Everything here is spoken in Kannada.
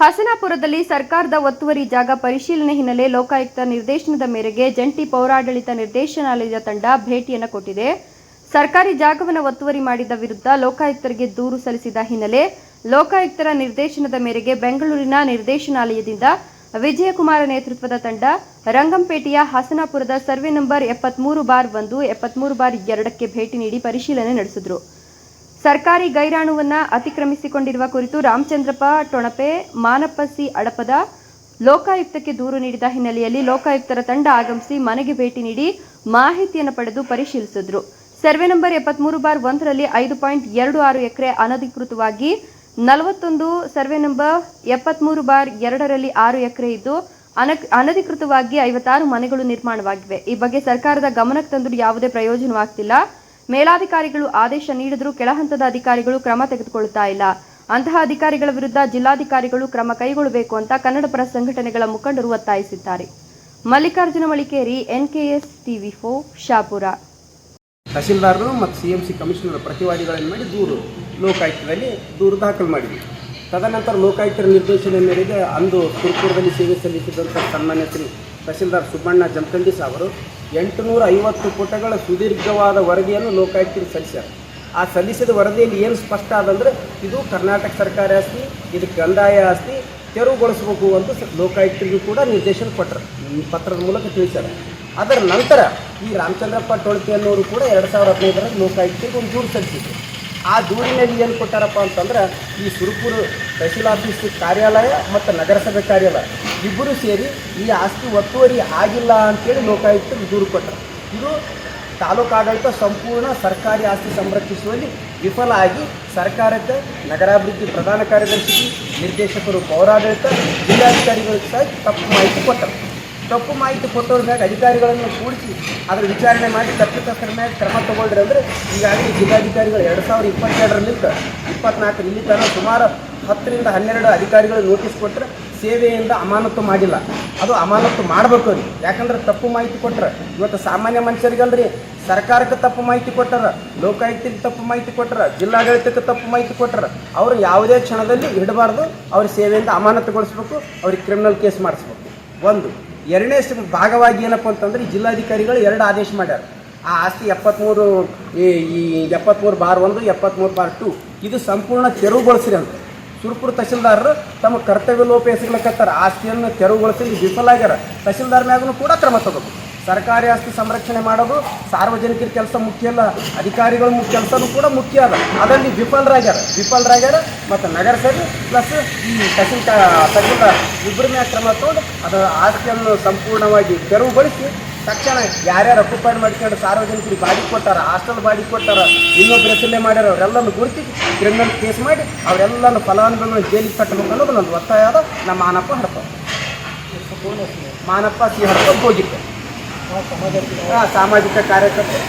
ಹಸನಾಪುರದಲ್ಲಿ ಸರ್ಕಾರದ ಒತ್ತುವರಿ ಜಾಗ ಪರಿಶೀಲನೆ ಹಿನ್ನೆಲೆ ಲೋಕಾಯುಕ್ತ ನಿರ್ದೇಶನದ ಮೇರೆಗೆ ಜಂಟಿ ಪೌರಾಡಳಿತ ನಿರ್ದೇಶನಾಲಯದ ತಂಡ ಭೇಟಿಯನ್ನು ಕೊಟ್ಟಿದೆ. ಸರ್ಕಾರಿ ಜಾಗವನ್ನು ಒತ್ತುವರಿ ಮಾಡಿದ ವಿರುದ್ಧ ಲೋಕಾಯುಕ್ತರಿಗೆ ದೂರು ಸಲ್ಲಿಸಿದ ಹಿನ್ನೆಲೆ ಲೋಕಾಯುಕ್ತರ ನಿರ್ದೇಶನದ ಮೇರೆಗೆ ಬೆಂಗಳೂರಿನ ನಿರ್ದೇಶನಾಲಯದಿಂದ ವಿಜಯಕುಮಾರ ನೇತೃತ್ವದ ತಂಡ ರಂಗಂಪೇಟೆಯ ಹಸನಾಪುರದ ಸರ್ವೆ ನಂಬರ್ ಎಪ್ಪತ್ಮೂರು ಬಾರ್ ಒಂದು, ಎಪ್ಪತ್ಮೂರು ಬಾರ್ ಎರಡಕ್ಕೆ ಭೇಟಿ ನೀಡಿ ಪರಿಶೀಲನೆ ನಡೆಸಿದ್ರು. ಸರ್ಕಾರಿ ಗೈರಾಣುವನ್ನ ಅತಿಕ್ರಮಿಸಿಕೊಂಡಿರುವ ಕುರಿತು ರಾಮಚಂದ್ರಪ್ಪ ಟೊಣಪೆ, ಮಾನಪ್ಪಸಿ ಅಡಪದ ಲೋಕಾಯುಕ್ತಕ್ಕೆ ದೂರು ನೀಡಿದ ಹಿನ್ನೆಲೆಯಲ್ಲಿ ಲೋಕಾಯುಕ್ತರ ತಂಡ ಆಗಮಿಸಿ ಮನೆಗೆ ಭೇಟಿ ನೀಡಿ ಮಾಹಿತಿಯನ್ನು ಪಡೆದು ಪರಿಶೀಲಿಸಿದ್ರು. ಸರ್ವೆ ನಂಬರ್ ಎಪ್ಪತ್ಮೂರು ಬಾರ್ ಒಂದರಲ್ಲಿ ಐದು ಪಾಯಿಂಟ್ ಎರಡು ಆರು ಎಕರೆ ಅನಧಿಕೃತವಾಗಿ ನಲವತ್ತೊಂದು ಸರ್ವೆ ನಂಬರ್ ಎಪ್ಪತ್ಮೂರು ಬಾರ್ ಎರಡರಲ್ಲಿ ಆರು ಎಕರೆ ಇದ್ದು ಅನಕ್ ಅನಧಿಕೃತವಾಗಿ ಐವತ್ತಾರು ಮನೆಗಳು ನಿರ್ಮಾಣವಾಗಿವೆ. ಈ ಬಗ್ಗೆ ಸರ್ಕಾರದ ಗಮನಕ್ಕೆ ತಂದರೂ ಯಾವುದೇ ಪ್ರಯೋಜನವಾಗ್ತಿಲ್ಲ. ಮೇಲಾಧಿಕಾರಿಗಳು ಆದೇಶ ನೀಡಿದರೂ ಕೆಳಹಂತದ ಅಧಿಕಾರಿಗಳು ಕ್ರಮ ತೆಗೆದುಕೊಳ್ಳುತ್ತಾ ಇಲ್ಲ. ಅಂತಹ ಅಧಿಕಾರಿಗಳ ವಿರುದ್ಧ ಜಿಲ್ಲಾಧಿಕಾರಿಗಳು ಕ್ರಮ ಕೈಗೊಳ್ಳಬೇಕು ಅಂತ ಕನ್ನಡಪರ ಸಂಘಟನೆಗಳ ಮುಖಂಡರು ಒತ್ತಾಯಿಸಿದ್ದಾರೆ. ಮಲ್ಲಿಕಾರ್ಜುನ ಮಳಿಕೇರಿ, ಎನ್ಕೆಎಸ್ ಟಿವಿ ಫೋ ಶಾಪುರ. ತಹಸೀಲ್ದಾರರು ಮತ್ತು ಸಿ ಎಂ ಸಿ ಕಮಿಷನರ್ ಪ್ರತಿವಾದಿಗಳನ್ನು ಮಾಡಿ ದೂರು ಲೋಕಾಯುಕ್ತದಲ್ಲಿ ದೂರು ದಾಖಲು ಮಾಡಿದ್ವಿ. ತದನಂತರ ಲೋಕಾಯುಕ್ತರ ನಿರ್ದೇಶನ ಮೇರೆಗೆ ಅಂದು ಸುರ್ಪುರದಲ್ಲಿ ಸೇವೆ ಸಲ್ಲಿಸಿದಂಥ ಸನ್ಮಾನ್ಯ ಶ್ರೀ ತಹಸೀಲ್ದಾರ್ ಸುಬ್ಬಣ್ಣ ಜಮಖಂಡಿ ಸಾವರು ಎಂಟುನೂರ ಐವತ್ತು ಪುಟಗಳ ಸುದೀರ್ಘವಾದ ವರದಿಯನ್ನು ಲೋಕಾಯುಕ್ತರಿಗೆ ಸಲ್ಲಿಸ್ಯಾರ ಆ ಸಲ್ಲಿಸಿದ ವರದಿಯಲ್ಲಿ ಏನು ಸ್ಪಷ್ಟ ಆದಂದ್ರೆ, ಇದು ಕರ್ನಾಟಕ ಸರ್ಕಾರ ಆಸ್ತಿ, ಇದು ಕಂದಾಯ ಆಸ್ತಿ, ತೆರವುಗೊಳಿಸಬೇಕು ಅಂತ ಲೋಕಾಯುಕ್ತರಿಗೂ ಕೂಡ ನಿರ್ದೇಶನ ಕೊಟ್ಟರು. ಪತ್ರದ ಮೂಲಕ ತಿಳಿಸ್ಯಾರ. ಅದರ ನಂತರ ಈ ರಾಮಚಂದ್ರಪ್ಪ ಟೊಳ್ಕೆ ಅನ್ನೋರು ಕೂಡ ಎರಡು ಸಾವಿರದ ಹದಿನೈದರಲ್ಲಿ ಲೋಕಾಯುಕ್ತರಿಗೆ ಒಂದು ದೂರು ಸಲ್ಲಿಸಿದ್ರು. ಆ ದೂರಿನಲ್ಲಿ ಏನು ಕೊಟ್ಟಾರಪ್ಪ ಅಂತಂದ್ರೆ, ಈ ಸುರುಪುರ ತಹಸೀಲ್ ಆಫೀಸ್ ಕಾರ್ಯಾಲಯ ಮತ್ತು ನಗರಸಭೆ ಕಾರ್ಯಾಲಯ. ಇಬ್ಬರು ಸೇರಿ ಈ ಆಸ್ತಿ ಒತ್ತುವರಿ ಆಗಿಲ್ಲ ಅಂತೇಳಿ ಲೋಕಾಯುಕ್ತ ದೂರು ಕೊಟ್ಟರು. ಇದು ತಾಲೂಕು ಆಡಳಿತ ಸಂಪೂರ್ಣ ಸರ್ಕಾರಿ ಆಸ್ತಿ ಸಂರಕ್ಷಿಸುವಲ್ಲಿ ವಿಫಲ ಆಗಿ ಸರ್ಕಾರಕ್ಕೆ ನಗರಾಭಿವೃದ್ಧಿ ಪ್ರಧಾನ ಕಾರ್ಯದರ್ಶಿ, ನಿರ್ದೇಶಕರು, ಪೌರಾಡಳಿತ, ಜಿಲ್ಲಾಧಿಕಾರಿಗಳು ಸಹ ತಪ್ಪು ಮಾಹಿತಿ ಕೊಟ್ಟರು. ತಪ್ಪು ಮಾಹಿತಿ ಕೊಟ್ಟವ್ರ ಮ್ಯಾಗ ಅಧಿಕಾರಿಗಳನ್ನು ಕೂಡಿಸಿ ಅದರ ವಿಚಾರಣೆ ಮಾಡಿ ತಪ್ಪಿತಸ್ಥರ ಮ್ಯಾಗ ಕ್ರಮ ತಗೊಳ್ರಿ ಅಂದರೆ ಈಗಾಗಲೇ ಜಿಲ್ಲಾಧಿಕಾರಿಗಳು ಎರಡು ಸಾವಿರದ ಇಪ್ಪತ್ತೆರಡರಲ್ಲಿ ಇಪ್ಪತ್ನಾಲ್ಕು ಇಲ್ಲಿ ತನಕ ಸುಮಾರು ಹತ್ತರಿಂದ ಹನ್ನೆರಡು ಅಧಿಕಾರಿಗಳು ನೋಟಿಸ್ ಕೊಟ್ಟರೆ ಸೇವೆಯಿಂದ ಅಮಾನತು ಮಾಡಿಲ್ಲ. ಅದು ಅಮಾನತು ಮಾಡಬೇಕು ರೀ ಯಾಕಂದ್ರೆ ತಪ್ಪು ಮಾಹಿತಿ ಕೊಟ್ಟರೆ ಇವತ್ತು ಸಾಮಾನ್ಯ ಮನುಷ್ಯರಿಗಲ್ರಿ, ಸರ್ಕಾರಕ್ಕೆ ತಪ್ಪು ಮಾಹಿತಿ ಕೊಟ್ಟರೆ ಲೋಕಾಯುಕ್ತಿಗೆ ತಪ್ಪು ಮಾಹಿತಿ ಕೊಟ್ಟರೆ ಜಿಲ್ಲಾಡಳಿತಕ್ಕೆ ತಪ್ಪು ಮಾಹಿತಿ ಕೊಟ್ಟರೆ ಅವರು ಯಾವುದೇ ಕ್ಷಣದಲ್ಲಿ ಇಡಬಾರ್ದು. ಅವ್ರ ಸೇವೆಯಿಂದ ಅಮಾನತುಗೊಳಿಸ್ಬೇಕು, ಅವ್ರಿಗೆ ಕ್ರಿಮಿನಲ್ ಕೇಸ್ ಮಾಡಿಸ್ಬೇಕು. ಒಂದು, ಎರಡನೇ ಭಾಗವಾಗಿ ಏನಪ್ಪ ಅಂತಂದ್ರೆ ಜಿಲ್ಲಾಧಿಕಾರಿಗಳು ಎರಡು ಆದೇಶ ಮಾಡ್ಯಾರ. ಆ ಆಸ್ತಿ ಎಪ್ಪತ್ತ್ಮೂರು ಈ ಎಪ್ಪತ್ತ್ಮೂರು ಬಾರ್ ಒಂದು ಎಪ್ಪತ್ತ್ಮೂರು ಬಾರ್ ಟು. ಇದು ಸಂಪೂರ್ಣ ತೆರವುಗೊಳಿಸ್ರಿ ಅಂತ. ಸುರ್ಪುರ ತಹಸೀಲ್ದಾರರು ತಮ್ಮ ಕರ್ತವ್ಯ ಲೋಪ ಎಸಗ್ಲಕತ್ತಾರ ಆಸ್ತಿಯನ್ನು ತೆರವುಗೊಳಿಸಿ ವಿಫಲ ಆಗ್ಯಾರ ತಹಸೀಲ್ದಾರ್ ಮ್ಯಾಗೂ ಕೂಡ ಕ್ರಮ ತಗೋಬೇಕು. ಸರ್ಕಾರಿ ಆಸ್ತಿ ಸಂರಕ್ಷಣೆ ಮಾಡೋದು ಸಾರ್ವಜನಿಕರ ಕೆಲಸ ಮುಖ್ಯ ಅಲ್ಲ, ಅಧಿಕಾರಿಗಳ ಕೆಲಸನೂ ಕೂಡ ಮುಖ್ಯ ಅದ. ಅದರಲ್ಲಿ ವಿಫಲರಾಗ್ಯಾರ. ವಿಫಲರಾಗ್ಯಾರ ಮತ್ತು ನಗರಸಭೆ ಪ್ಲಸ್ ಈ ತಹಸೀಲ್ ತಹಸೀಲ್ದಾರ್ ಇಬ್ಬರ ಮ್ಯಾಗ ಕ್ರಮ ತಗೊಂಡು ಅದರ ಆಸ್ತಿಯನ್ನು ಸಂಪೂರ್ಣವಾಗಿ ತೆರವುಗೊಳಿಸಿ ತಕ್ಷಣ ಯಾರ್ಯಾರು ಅಕ್ಯುಪೈಡ್ ಮಾಡ್ಕೊಂಡು ಸಾರ್ವಜನಿಕರಿಗೆ ಬಾಡಿಗೆ ಕೊಟ್ಟಾರ ಹಾಸ್ಟೆಲ್ ಬಾಡಿ ಕೊಟ್ಟಾರ ಇನ್ನೊಬ್ಬರು ಹೆಸರಲ್ಲೇ ಮಾಡ್ಯಾರ ಅವರೆಲ್ಲನೂ ಗುರುತಿ ಕ್ರಿಮಿನಲ್ ಕೇಸ್ ಮಾಡಿ ಅವರೆಲ್ಲನೂ ಫಲಾನುಭವಿಗಳನ್ನ ಜೈಲಿಗೆ ಕಟ್ಟಬೇಕು ಅನ್ನೋದು ನನ್ನ ಒತ್ತಾಯ ಅದ ನಮ್ಮ ಮಾನಪ್ಪ ಹಡಪ ಮಾನಪ್ಪ ಸಿ ಹಡಪ ಹೋಗಿದ್ದೆ ಸಾಮಾಜಿಕ ಕಾರ್ಯಕರ್ತರು